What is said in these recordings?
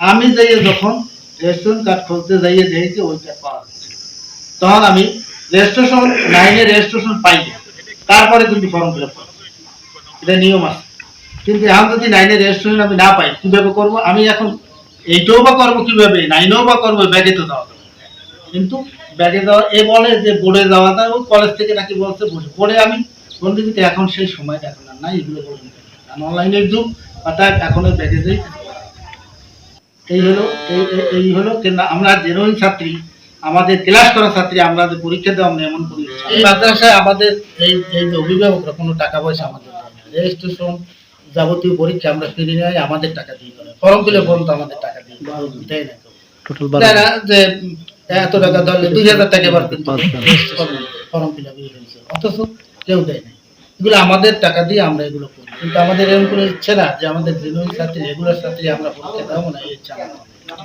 আমি যাইয়ে যখন রেস্টুরেন্ট কার্ড খুলতে যাইয়ে দেখেছি, ওইটা পাওয়া যাচ্ছে। তখন আমি রেজিস্ট্রেশন নাইনে রেজিস্ট্রেশন পাইনি। তারপরে কিন্তু ফর্ম ফিল আপ এটা নিয়ম আছে। কিন্তু এখন যদি নাইনে রেজিস্ট্রেশন আমি না পাই, কীভাবে করব? আমি এখন এইটাও বা করব কীভাবে? নাইনেও বা করব? ব্যাগে তো যাবে। কিন্তু ব্যাগে দেওয়া এ বলে যে বোর্ডে যাওয়াটা ওই কলেজ থেকে নাকি বলছে বোর্ডে। আমি বলতে কিন্তু এখন সেই সময়টা এখন আর নাই, এগুলো কারণ অনলাইনের যুগ, অর্থাৎ এখন ওই ব্যাগে যেই এই হলো এই হলো আমরা জেনুইন ছাত্রী আমাদের ক্লাস করা ছাত্রী আমরা যে পরীক্ষা দেওয়া আমরা এমন করি এই মাদ্রাসায় আমাদের এই এই যে অভিভাবকরা কোনো টাকা পয়সা আমাদের রেজিস্ট্রেশন যাবতীয় পরীক্ষা আমরা ফিরে নেয় আমাদের টাকা দিয়ে করে। ফর্ম ফিলে পর্যন্ত আমাদের টাকা দিয়ে। দেয় না যে এত টাকা ধরলে দুই হাজার টাকা এবার কিন্তু ফর্ম ফিল আপ অথচ কেউ দেয় না। এগুলো আমাদের টাকা দিয়ে আমরা এগুলো করি কিন্তু আমাদের এরকম কোনো ইচ্ছে না যে আমাদের জেনুইন ছাত্রী রেগুলার ছাত্রী আমরা পড়তে দেবো না এই ইচ্ছা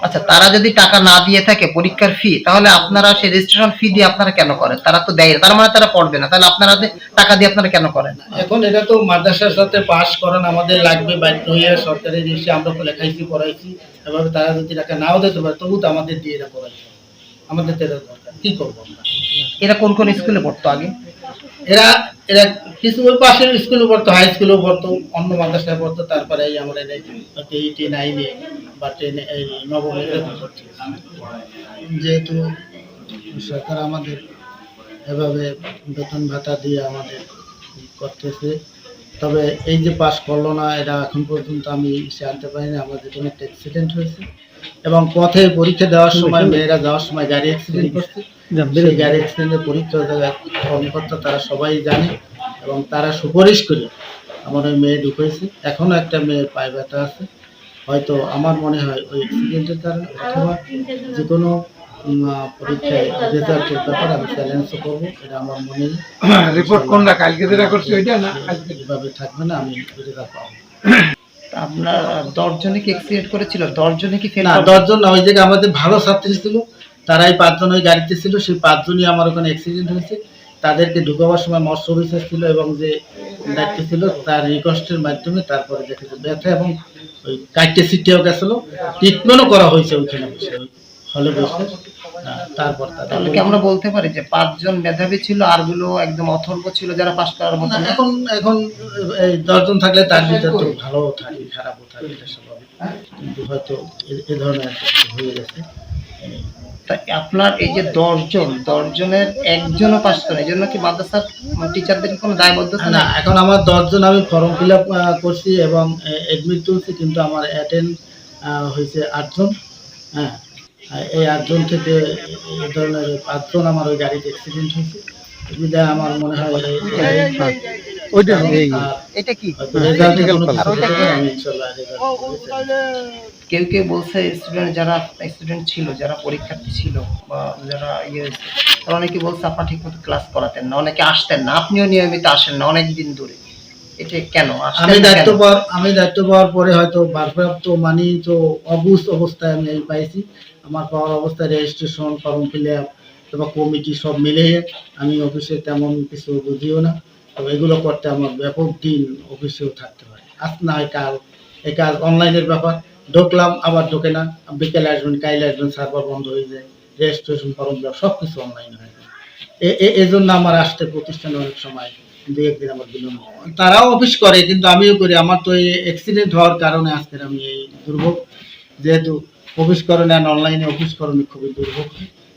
আচ্ছা তারা যদি টাকা না দিয়ে থাকে পরীক্ষার ফি তাহলে আপনারা সেই রেজিস্ট্রেশন ফি দিয়ে আপনারা কেন করেন? তারা তো দেয় তার মানে তারা পড়বে না। তাহলে আপনারা টাকা দিয়ে আপনারা কেন করেন? এখন এটা তো মাদ্রাসার সাথে পাস করান আমাদের লাগবে বাধ্য হয়ে সরকারি জিনিসে আমরা লেখাইছি পড়াইছি এভাবে তারা যদি টাকা নাও দিতে পারে তবু তো আমাদের দিয়ে এটা পড়াইছে। আমাদের তো এটা দরকার কি করব আমরা? এরা কোন কোন স্কুলে পড়তো আগে? এরা এরা কিছু পাশের স্কুলে পড়তো হাই স্কুলেও পড়তো অন্য মাদ্রাসায় পড়তো তারপরে এই আমরা এইটি নাইনে বা টেনে এই নবমে যেহেতু সরকার আমাদের এভাবে বেতন ভাতা দিয়ে আমাদের করতেছে তবে এই যে পাস করল না এটা এখন পর্যন্ত আমি সে আনতে পারিনি আমাদের কোনো একটা অ্যাক্সিডেন্ট হয়েছে। এবং পথে পরীক্ষা দেওয়ার সময় মেয়েরা যাওয়ার সময় গাড়ি অ্যাক্সিডেন্ট করছে। সেই গাড়ি অ্যাক্সিডেন্টের পরীক্ষা যারা কর্মকর্তা তারা সবাই জানে এবং তারা সুপারিশ করে আমার ওই মেয়ে ঢুকেছে। এখনও একটা মেয়ের পায়ে ব্যথা আছে। হয়তো আমার মনে হয় ওই অ্যাক্সিডেন্টের কারণে অথবা যে কোনো পরীক্ষায় রেজাল্টের ব্যাপারে আমি চ্যালেঞ্জও করব এটা আমার মনে রিপোর্ট কোনটা কালকে যেটা করছে ওইটা না? আজকে এভাবে থাকবে না আমি রেজাল্ট পাবো। আপনার দশ জনে কি অ্যাক্সিডেন্ট করেছিল? দশ জনে কি ফেল না দশজন না ওই জায়গায় আমাদের ভালো ছাত্রী ছিল। তারাই পাঁচজন ওই গাড়িতে ছিল সেই পাঁচজনই আমার ওখানে অ্যাক্সিডেন্ট হয়েছে। তাদেরকে ঢুকাবার সময় মৎস্য অফিসার ছিল এবং যে দায়িত্ব ছিল তার রিকোয়েস্টের মাধ্যমে তারপরে দেখেছে ব্যথা এবং ওই কাইটে সিটিও গেছিল। ট্রিটমেন্টও করা হয়েছে ওইখানে বসে হলে বসে। তারপর তাহলে কি আমরা বলতে পারি যে পাঁচজন মেধাবী ছিল আরগুলো একদম অথর্ব ছিল যারা পাস করার মতো না, না? এখন এখন এই দশজন থাকলে তার ভিতরে তো ভালোও থাকে খারাপও থাকে এটা স্বাভাবিক। কিন্তু হয়তো এ- এ ধরনের হয়ে গেছে। এই তা আপনার এই যে দশজন দশজনের একজনও পাস করে এই জন্য কি মাদ্রাসার টিচারদের কোনো দায়বদ্ধতা না না এখন আমার দশজন আমি ফর্ম ফিল আপ করছি এবং অ্যাডমিট তুলছি কিন্তু আমার অ্যাটেন্ড হয়েছে আটজন হ্যাঁ। এই আটজন থেকে এই ধরনের পাঁচজন আমার ওই গাড়িতে অ্যাক্সিডেন্ট হয়েছে। আমার মনে হয় ওইটা এই এটা কি? আর ওইটা কি? কেউ কেউ বলছে স্টুডেন্ট যারা স্টুডেন্ট ছিল যারা পরীক্ষার্থী ছিল বা যারা ইয়ে তারা অনেকে বলছে আপনার ঠিক মতো ক্লাস করাতেন না। অনেকে আসতেন না। আপনিও নিয়মিত আসেন না অনেক দিন ধরে। এটা কেন? আমি দায়িত্ব পাওয়ার আমি দায়িত্ব পাওয়ার পরে হয়তো ভারপ্রাপ্ত মানি তো অবুজ অবস্থায় আমি পাইছি। আমার পাওয়ার অবস্থায় রেজিস্ট্রেশন ফর্ম ফিল আপ বা কমিটি সব মিলিয়ে আমি অফিসে তেমন কিছু বুঝিও না, তবে এগুলো করতে আমার ব্যাপক দিন অফিসেও থাকতে হয়। আজ না কাল এই কাজ অনলাইনের ব্যাপার। ঢুকলাম, আবার ঢোকে না। বিকেলে আসবেন, কাইলে আসবেন, সার্ভার বন্ধ হয়ে যায়। রেজিস্ট্রেশন ফর্ম আপ সব কিছু অনলাইন হয়ে যায়। এ- এ- এজন্য আমার আসতে প্রতিষ্ঠানে অনেক সময়, দু একদিন আমার বিলম্ব তারাও অফিস করে, কিন্তু আমিও করি। আমার তো এই অ্যাক্সিডেন্ট হওয়ার কারণে আজকের আমি এই দুর্ভোগ। যেহেতু অফিস করণে আর অনলাইনে অফিস করণে খুবই দুর্ভোগ।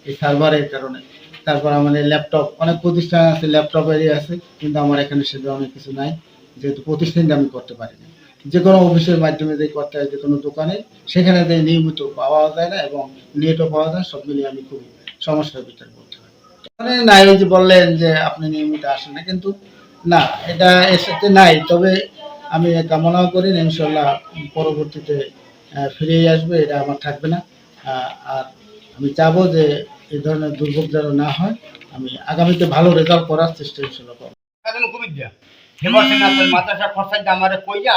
এই সার্ভারের কারণে। তারপর আমাদের ল্যাপটপ অনেক প্রতিষ্ঠান আছে ল্যাপটপেরই আছে কিন্তু আমার এখানে সে ধরনের কিছু নাই যেহেতু প্রতিষ্ঠানটা আমি করতে পারি না যে কোনো অফিসের মাধ্যমে যে করতে হয় যে কোনো দোকানে সেখানে যে নিয়মিত পাওয়া যায় না এবং নেটও পাওয়া যায় সব মিলিয়ে আমি খুবই সমস্যার ভিতরে পড়তে হয় মানে নাই যে বললেন যে আপনি নিয়মিত আসেন না কিন্তু না এটা এর সাথে নাই তবে আমি কামনাও করি না, ইনশাল্লাহ পরবর্তীতে ফিরেই আসবে এটা আমার থাকবে না। আর আমি চাবো যে এই ধরনের দুর্ভোগ যেন না হয়, আমি আগামীতে ভালো রেজাল্ট করার চেষ্টা ইনশাল্লাহ করব।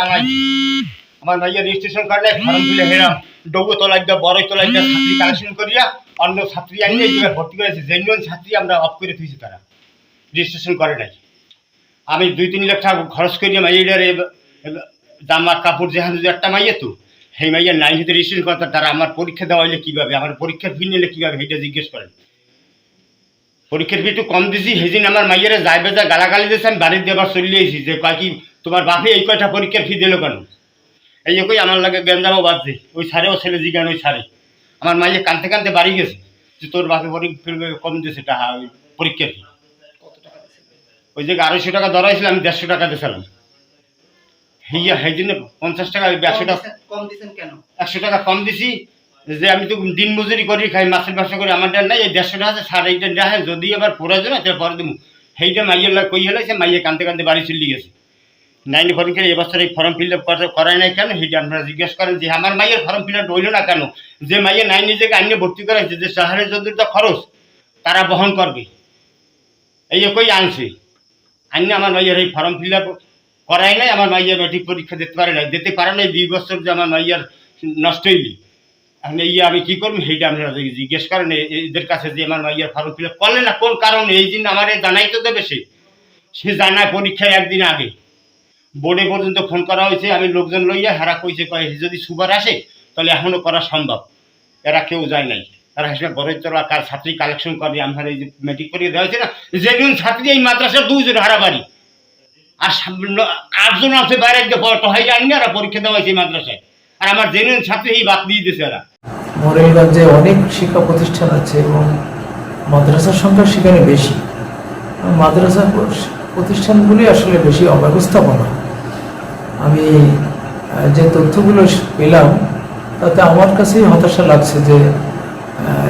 আনাই আমার ডবু তোলাই ছাত্রী করিয়া অন্য ছাত্রী আনিয়ে ভর্তি ছাত্রী আমরা অফ করে থুইছি তারা। রেজিস্ট্রেশন করে আমি দুই তিন লাখ টাকা খরচ করিয়া মাইয়ার জামা কাপড় যদি একটা মাইয়ে তো সেই মাইয়ের নাইন হিতে রেজিস্ট্রেশন কথা তারা আমার পরীক্ষা দেওয়া হলে কীভাবে? আমার পরীক্ষার ফি নিলে কীভাবে? সেটা জিজ্ঞেস করেন। পরীক্ষার ফি একটু কম দিছি সেদিন আমার মাইয়েরা যাইবে যা গালাগালি দিয়েছে আমি বাড়ির দিয়ে আবার চলে এসেছি। যে কি তোমার বাপে এই কয়টা পরীক্ষার ফি দিল কেন? এই যে কই আমার লাগে গেঞ্জামও বাজছে ওই সারেও ছেলে জিজ্ঞান ওই সারে আমার মাইয়ে কানতে কানতে বাড়ি গেছে যে তোর বাপে পরীক্ষা কম দিয়েছে টাকা ওই পরীক্ষার ফি ওই যে আড়াইশো টাকা ধরাইছিল আমি দেড়শো টাকা দিয়েছিলাম। হইয়া সেই জন্য পঞ্চাশ টাকা একশো টাকা কম দিচ্ছেন কেন? একশো টাকা কম দিছি যে আমি তো দিন মজুরি করি খাই মাছের ব্যবসা করি আমার নাই এই দেড়শো টাকা আছে সাড়ে এইটা দেওয়া যদি আবার প্রয়োজন হয় তাহলে পরে দেবো সেইটা মাইয়ের লাগে কই হলে সে মাইয়ে কানতে কানতে বাড়ি চলে গেছে। নাইন পরীক্ষার এবছর এই ফর্ম ফিল আপ করায় নাই কেন? সেইটা আপনারা জিজ্ঞেস করেন যে আমার মাইয়ের ফর্ম ফিল আপ হইল না কেন? যে মাইয়ে নাইন নিজেকে আইনে ভর্তি করাইছে যে শহরে যদি তো খরচ তারা বহন করবে। এই কই আনছে। আইনে আমার মাইয়ের এই ফর্ম ফিল আপ করাই নাই, আমার মাইয়ার ম্যাট্রিক পরীক্ষা দিতে পারে নাই। দিতে পারে নাই, দুই বছর যে আমার মাইয়ার নষ্ট হইলি এখন এই আমি কি করব, সেইটা আপনারা জিজ্ঞেস করেন এদের কাছে যে আমার মাইয়ার ফর্ম ফিল আপ করলে না, কোন কারণে? এই দিন আমার জানাই তো দেবে সে। সে জানায় পরীক্ষায় একদিন আগে। বোর্ডে পর্যন্ত ফোন করা হয়েছে, আমি লোকজন লইয়া, হারা কইছে, কয় যদি সুবার আসে, তাহলে এখনও করা সম্ভব। এরা কেউ যায় নাই। তারা হিসেবে বড় তোলা কার ছাত্রী কালেকশন করে, আমার এই যে মেট্রিক পরীক্ষা দেওয়া হয়েছে না, যেদিন ছাত্রী এই মাদ্রাসার দুজন হারাবাড়ি। আর আটজন আছে বাইরে যে টহাই যায়নি আর পরীক্ষা দেওয়া হয়েছে মাদ্রাসায়। আর আমার জেনুইন ছাত্রী এই বাদ দিয়ে দিয়েছে এরা মরিগঞ্জে অনেক শিক্ষা প্রতিষ্ঠান আছে এবং মাদ্রাসার সংখ্যা সেখানে বেশি। মাদ্রাসা প্রতিষ্ঠানগুলি আসলে বেশি অব্যবস্থাপনা। আমি যে তথ্যগুলো পেলাম, তাতে আমার কাছেই হতাশা লাগছে যে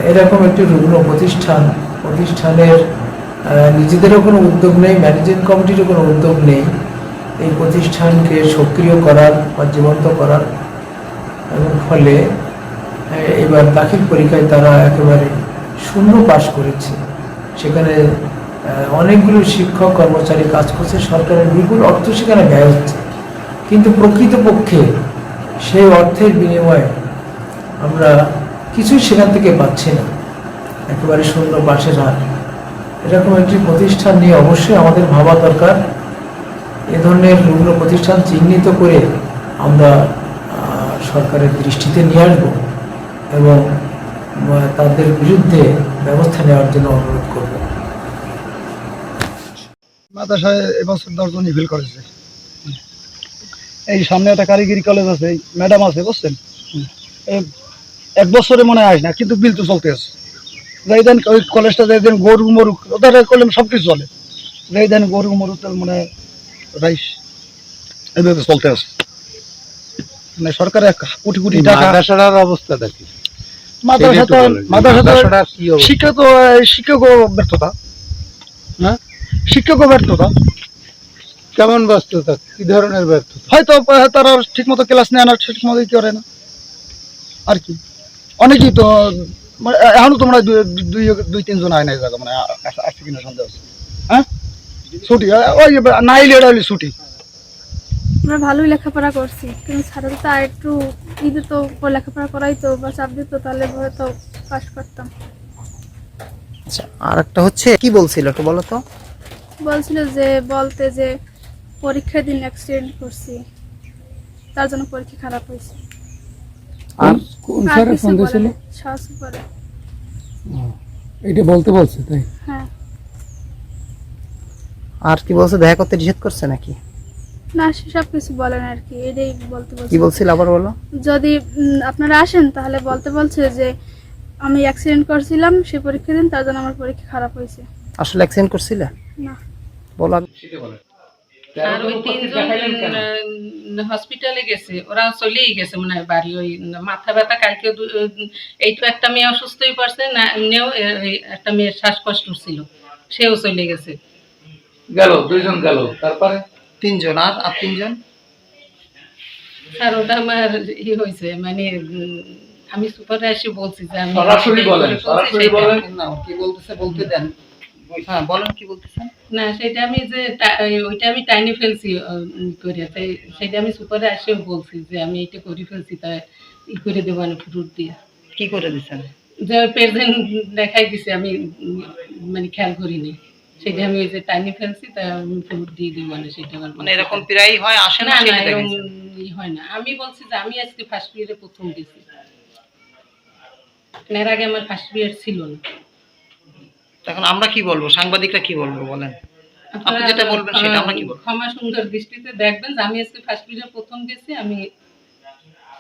এরকম একটি রুগ্ন প্রতিষ্ঠান প্রতিষ্ঠানের নিজেদেরও কোনো উদ্যোগ নেই ম্যানেজিং কমিটিরও কোনো উদ্যোগ নেই এই প্রতিষ্ঠানকে সক্রিয় করার বা জীবন্ত করার। এবং ফলে এবার দাখিল পরীক্ষায় তারা একেবারে শূন্য পাশ করেছে। সেখানে অনেকগুলো শিক্ষক, কর্মচারী কাজ করছে, সরকারের বিপুল অর্থ সেখানে ব্যয় হচ্ছে। কিন্তু প্রকৃতপক্ষে সেই অর্থের বিনিময়ে আমরা কিছুই সেখান থেকে পাচ্ছি না। একেবারে শূন্য পাশের হার। এরকম একটি প্রতিষ্ঠান নিয়ে অবশ্যই আমাদের ভাবা দরকার। এ ধরনের রুগ্ন প্রতিষ্ঠান চিহ্নিত করে আমরা সরকারের দৃষ্টিতে নিয়ে আসব এবং তাদের বিরুদ্ধে ব্যবস্থা নেওয়ার জন্য অনুরোধ করব। মাদ্রাসায় এবছর দশজন ফিল করেছে। এই সামনে একটা কারিগরি কলেজ আছে ম্যাডাম আছে, বুঝছেন? এক বছরে মনে হয় না, কিন্তু বিল তো চলতে আছে। যাই দেন ওই কলেজটা যাই দেন গরু মরু ওদের সব কিছু চলে। যাই দেন গরু মরু তেল মানে রাইস। এইভাবে চলতে আছে। মানে কোটি কোটি টাকা মাদ্রাসার মাদ্রাসা তো মাদ্রাসা অবস্থা? শিক্ষা তো শিক্ষক ব্যর্থতা। হ্যাঁ? শিক্ষক ব্যর্থতা। কেমন ব্যস্ততা কি ধরনের ব্যস্ততা হয়তো তারা ঠিক মতো ক্লাস নেয় না ঠিক মতো করে না। আর কি। অনেকেই তো মানে এখনও তোমরা দুই- দুই তিনজন আয় না এই জায়গা মানে আ- আছে- আছে কিনা সন্দেহ আছে হ্যাঁ? ছুটি ওই হলে ছুটি। আমরা ভালোই লেখাপড়া করছি কিন্তু স্যারের তো আর একটু ঈদে তো লেখাপড়া করাই তো বা চাপ দিত তাহলে হয়তো পাস করতাম। আচ্ছা আর একটা হচ্ছে কি বলছিল একটু বলো তো? বলছিল যে বলতে যে পরীক্ষার দিন অ্যাক্সিডেন্ট করছি তার জন্য পরীক্ষা খারাপ হয়েছে। আর আর কিছু বলে না। শ্বাস এটা বলতে বলছে তাই? হ্যাঁ। আর কি বলছে দেখা করতে নিষেধ করছে নাকি? না সেসব কিছু বলে না আর কি এটাই বলতে কি বলছিল আবার বলো? যদি আপনারা আসেন তাহলে বলতে বলছে যে আমি অ্যাক্সিডেন্ট করছিলাম সে পরীক্ষা দিন তার জন্য আমার পরীক্ষা খারাপ হয়েছে। আসলে অ্যাক্সিডেন্ট করছিলে? না। বলো আমি আর ওই তিনজন হসপিটালে গেছে। ওরা চলেই গেছে মনে হয় বাড়ি ওই মাথা ব্যথা কালকে এই তো একটা মেয়ে অসুস্থ হয়ে পড়ছে না এমনিও একটা মেয়ের শ্বাসকষ্ট ছিল সেও চলে গেছে। গেল দুইজন গেল তারপরে? তিনজন আর আর তিনজন? আর ওটা আমার ই হয়েছে মানে আমি সুপারে এসে বলছি যে আমি সরাসরি বলেন সরাসরি বলেন। না কি বলতেছে বলতে দেন। হ্যাঁ বলেন কি বলতেছেন? না সেটা আমি যে ওইটা আমি টাইনে ফেলছি করে তাই সেটা আমি সুপারে এসেও বলছি যে আমি এটা করে ফেলছি তাই ই করে দেবো আমি ফ্রুট দিয়ে। কি করে যে প্রেজেন্ট দেখাই দিছে আমি মানে খেয়াল করিনি। সেটা আমি ওই যে টাইনি ফেলছি তাই আমি ফ্রুট দিয়ে দিব না সেটা আমার মানে এরকম প্রায় হয় আসে না না না এরকম হয় না। আমি বলছি যে আমি আজকে ফার্স্ট ইয়ারে প্রথম গেছি এর আগে আমার ফার্স্ট ইয়ার ছিল না। এখন আমরা কি বলব? সাংবাদিকরা কি বলব বলেন? আপনি যেটা বলবেন সেটা আমরা কি বলব? ক্ষমা সুন্দর দৃষ্টিতে দেখবেন যে আমি আজকে ফার্স্ট ইয়ারে প্রথম গেছি আমি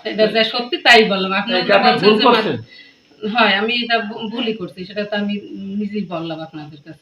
সেটা যা সত্যি তাই বললাম। আপনি বলছেন যে মা- হয় আমি এটা ভুলই করছি সেটা তো আমি নিজেই বললাম আপনাদের কাছে।